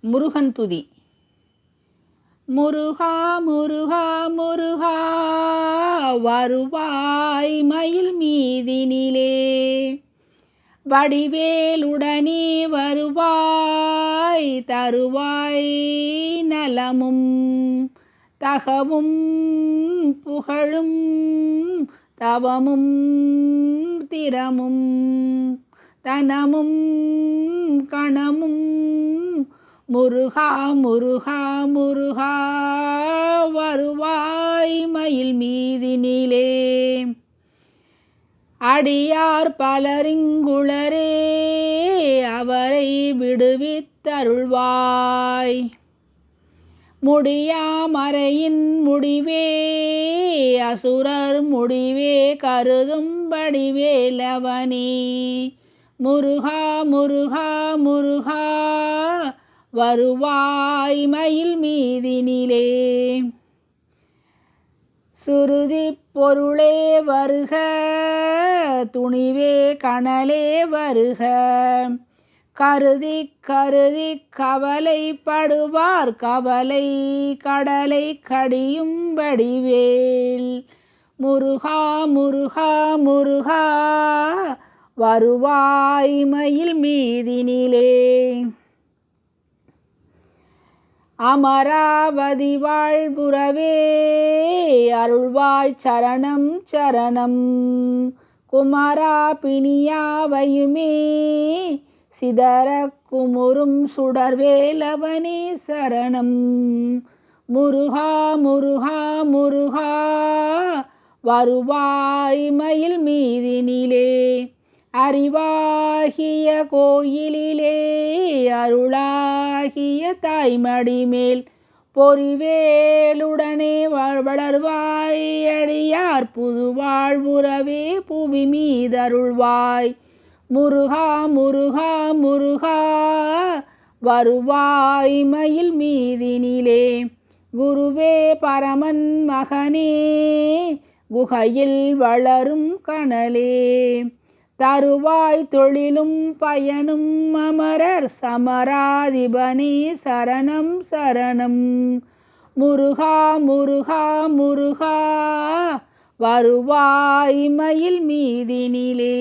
முருகன் துதி. முருகா முருகா முருகா வருவாய் மயில் மீதினிலே. வடிவேலுடனே வருவாய் தருவாய் நலமும் தகவும் புகழும் தவமும் திறமும் தனமும் கணமும் முருகா முருகா முருகா வருவாய் மயில் மீதினிலே. அடியார் பலரிங்குளரே அவரை விடுவித்தருள்வாய். முடியாமறையின் முடிவே அசுரர் முடிவே கருதும்படி வேலவனே முருகா முருகா முருகா வருவாய் மயில் மீதினிலே. சுருதி பொருளே வருக துணிவே கணலே வருக. கருதி கருதி கவலைப்படுவார் கவலை கடலை கடியும் வடிவேல். முருகா முருகா முருகா வருவாய் மயில் மீதினிலே. அமராவதி வாழ்புறவே அருள்வாய் சரணம் சரணம். குமரா பிணியாவையுமே சிதற குமுறும் சுடர்வேலவனே சரணம். முருகா முருகா முருகா வருவாய் மயில் மீதினிலே அறிவாகிய கோயிலிலே அருளாகிய தாய்மடி மேல் பொறிவேலுடனே வளர்வாய் அடியார் புது வாழ்வுறவே புவி மீதருள்வாய் முருகா முருகா முருகா வருவாய் மயில் மீதினிலே. குருவே பரமன் மகனே குகையில் வளரும் கனலே. தருவாய் தொழிலும் பயனும் அமரர் சமராதிபனே சரணம் சரணம். முருகா முருகா முருகா வருவாய் மயில் மீதினிலே.